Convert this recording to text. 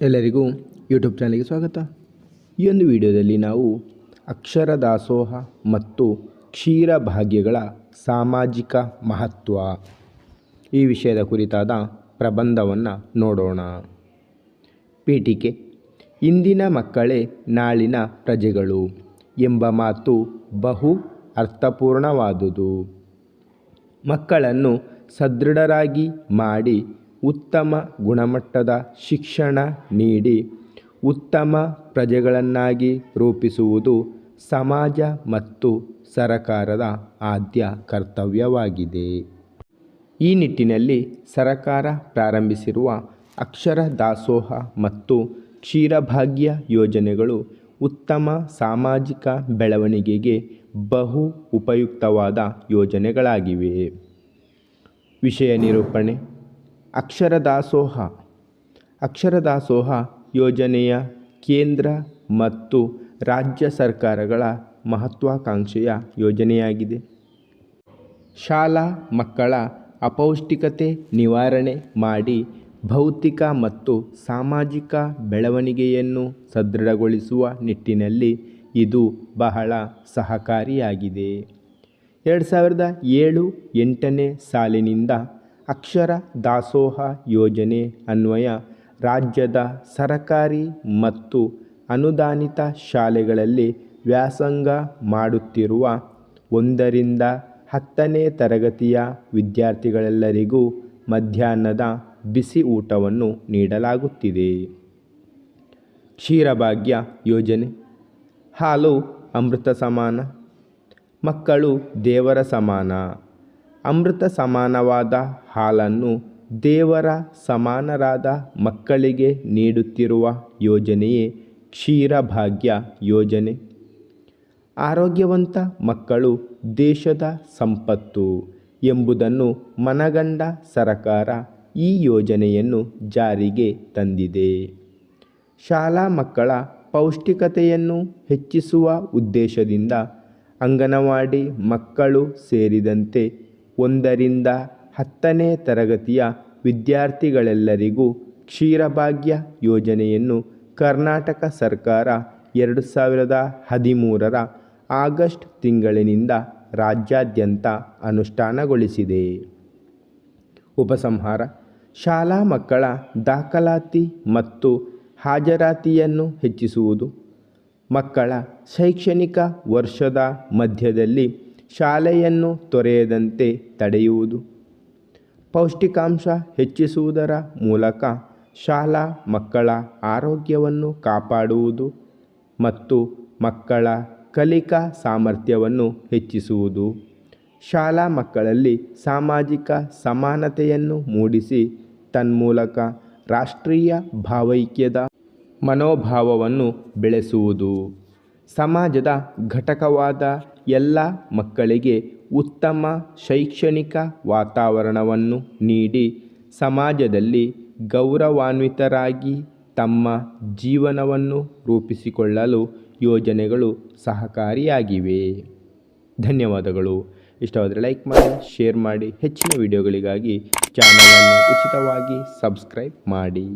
ಎಲ್ಲರಿಗೂ ಯೂಟ್ಯೂಬ್ ಚಾನಲ್ಗೆ ಸ್ವಾಗತ. ಈ ಒಂದು ವಿಡಿಯೋದಲ್ಲಿ ನಾವು ಅಕ್ಷರ ದಾಸೋಹ ಮತ್ತು ಕ್ಷೀರ ಭಾಗ್ಯಗಳ ಸಾಮಾಜಿಕ ಮಹತ್ವ ಈ ವಿಷಯದ ಕುರಿತಾದ ಪ್ರಬಂಧವನ್ನು ನೋಡೋಣ. ಪೀಠಿಕೆ, ಇಂದಿನ ಮಕ್ಕಳೇ ನಾಳಿನ ಪ್ರಜೆಗಳು ಎಂಬ ಮಾತು ಬಹು ಅರ್ಥಪೂರ್ಣವಾದುದು. ಮಕ್ಕಳನ್ನು ಸದೃಢರಾಗಿ ಮಾಡಿ ಉತ್ತಮ ಗುಣಮಟ್ಟದ ಶಿಕ್ಷಣ ನೀಡಿ ಉತ್ತಮ ಪ್ರಜೆಗಳನ್ನಾಗಿ ರೂಪಿಸುವುದು ಸಮಾಜ ಮತ್ತು ಸರಕಾರದ ಆದ್ಯ ಕರ್ತವ್ಯವಾಗಿದೆ. ಈ ನಿಟ್ಟಿನಲ್ಲಿ ಸರಕಾರ ಪ್ರಾರಂಭಿಸಿರುವ ಅಕ್ಷರ ದಾಸೋಹ ಮತ್ತು ಕ್ಷೀರಭಾಗ್ಯ ಯೋಜನೆಗಳು ಉತ್ತಮ ಸಾಮಾಜಿಕ ಬೆಳವಣಿಗೆಗೆ ಬಹು ಉಪಯುಕ್ತವಾದ ಯೋಜನೆಗಳಾಗಿವೆ. ವಿಷಯ ನಿರೂಪಣೆ ಅಕ್ಷರ ದಾಸೋಹ ಅಕ್ಷರ ಯೋಜನೆಯ ಕೇಂದ್ರ ಮತ್ತು ರಾಜ್ಯ ಸರ್ಕಾರಗಳ ಮಹತ್ವಾಕಾಂಕ್ಷೆಯ ಯೋಜನೆಯಾಗಿದೆ. ಶಾಲಾ ಮಕ್ಕಳ ಅಪೌಷ್ಟಿಕತೆ ನಿವಾರಣೆ ಮಾಡಿ ಭೌತಿಕ ಮತ್ತು ಸಾಮಾಜಿಕ ಬೆಳವಣಿಗೆಯನ್ನು ಸದೃಢಗೊಳಿಸುವ ನಿಟ್ಟಿನಲ್ಲಿ ಇದು ಬಹಳ ಸಹಕಾರಿಯಾಗಿದೆ. ಎರಡು ಸಾವಿರದ ಏಳು ಎಂಟನೇ ಸಾಲಿನಿಂದ ಅಕ್ಷರ ದಾಸೋಹ ಯೋಜನೆ ಅನ್ವಯ ರಾಜ್ಯದ ಸರಕಾರಿ ಮತ್ತು ಅನುದಾನಿತ ಶಾಲೆಗಳಲ್ಲಿ ವ್ಯಾಸಂಗ ಮಾಡುತ್ತಿರುವ ಒಂದರಿಂದ ಹತ್ತನೇ ತರಗತಿಯ ವಿದ್ಯಾರ್ಥಿಗಳೆಲ್ಲರಿಗೂ ಮಧ್ಯಾಹ್ನದ ಬಿಸಿ ಊಟವನ್ನು ನೀಡಲಾಗುತ್ತಿದೆ. ಕ್ಷೀರಭಾಗ್ಯ ಯೋಜನೆ. ಹಾಲು ಅಮೃತ ಸಮಾನ. ಮಕ್ಕಳು ದೇವರ ಸಮಾನ. ಅಮೃತ ಸಮಾನವಾದ ಹಾಲನ್ನು ದೇವರ ಸಮಾನರಾದ ಮಕ್ಕಳಿಗೆ ನೀಡುತ್ತಿರುವ ಯೋಜನೆಯೇ ಕ್ಷೀರಭಾಗ್ಯ ಯೋಜನೆ. ಆರೋಗ್ಯವಂತ ಮಕ್ಕಳು ದೇಶದ ಸಂಪತ್ತು ಎಂಬುದನ್ನು ಮನಗಂಡ ಸರಕಾರ ಈ ಯೋಜನೆಯನ್ನು ಜಾರಿಗೆ ತಂದಿದೆ. ಶಾಲಾ ಮಕ್ಕಳ ಪೌಷ್ಟಿಕತೆಯನ್ನು ಹೆಚ್ಚಿಸುವ ಉದ್ದೇಶದಿಂದ ಅಂಗನವಾಡಿ ಮಕ್ಕಳು ಸೇರಿದಂತೆ ಒಂದರಿಂದ ಹತ್ತನೇ ತರಗತಿಯ ವಿದ್ಯಾರ್ಥಿಗಳೆಲ್ಲರಿಗೂ ಕ್ಷೀರಭಾಗ್ಯ ಯೋಜನೆಯನ್ನು ಕರ್ನಾಟಕ ಸರ್ಕಾರ ಎರಡು ಸಾವಿರದ ಹದಿಮೂರರ ಆಗಸ್ಟ್ ತಿಂಗಳಿನಿಂದ ರಾಜ್ಯಾದ್ಯಂತ ಅನುಷ್ಠಾನಗೊಳಿಸಿದೆ. ಉಪಸಂಹಾರ, ಶಾಲಾ ಮಕ್ಕಳ ದಾಖಲಾತಿ ಮತ್ತು ಹಾಜರಾತಿಯನ್ನು ಹೆಚ್ಚಿಸುವುದು, ಮಕ್ಕಳ ಶೈಕ್ಷಣಿಕ ವರ್ಷದ ಮಧ್ಯದಲ್ಲಿ ಶಾಲೆಯನ್ನು ತೊರೆಯದಂತೆ ತಡೆಯುವುದು. ಪೌಷ್ಟಿಕಾಂಶ ಹೆಚ್ಚಿಸುವುದರ ಮೂಲಕ ಶಾಲಾ ಮಕ್ಕಳ ಆರೋಗ್ಯವನ್ನು ಕಾಪಾಡುವುದು ಮತ್ತು ಮಕ್ಕಳ ಕಲಿಕಾ ಸಾಮರ್ಥ್ಯವನ್ನು ಹೆಚ್ಚಿಸುವುದು. ಶಾಲಾ ಮಕ್ಕಳಲ್ಲಿ ಸಾಮಾಜಿಕ ಸಮಾನತೆಯನ್ನು ಮೂಡಿಸಿ ತನ್ಮೂಲಕ ರಾಷ್ಟ್ರೀಯ ಭಾವೈಕ್ಯದ ಮನೋಭಾವವನ್ನು ಬೆಳೆಸುವುದು. ಸಮಾಜದ ಘಟಕವಾದ ಎಲ್ಲ ಮಕ್ಕಳಿಗೆ ಉತ್ತಮ ಶೈಕ್ಷಣಿಕ ವಾತಾವರಣವನ್ನು ನೀಡಿ ಸಮಾಜದಲ್ಲಿ ಗೌರವಾನ್ವಿತರಾಗಿ ತಮ್ಮ ಜೀವನವನ್ನು ರೂಪಿಸಿಕೊಳ್ಳಲು ಯೋಜನೆಗಳು ಸಹಕಾರಿಯಾಗಿವೆ. ಧನ್ಯವಾದಗಳು. ಇಷ್ಟವಾದರೆ ಲೈಕ್ ಮಾಡಿ, ಶೇರ್ ಮಾಡಿ, ಹೆಚ್ಚಿನ ವಿಡಿಯೋಗಳಿಗಾಗಿ ಚಾನಲನ್ನು ಉಚಿತವಾಗಿ ಸಬ್ಸ್ಕ್ರೈಬ್ ಮಾಡಿ.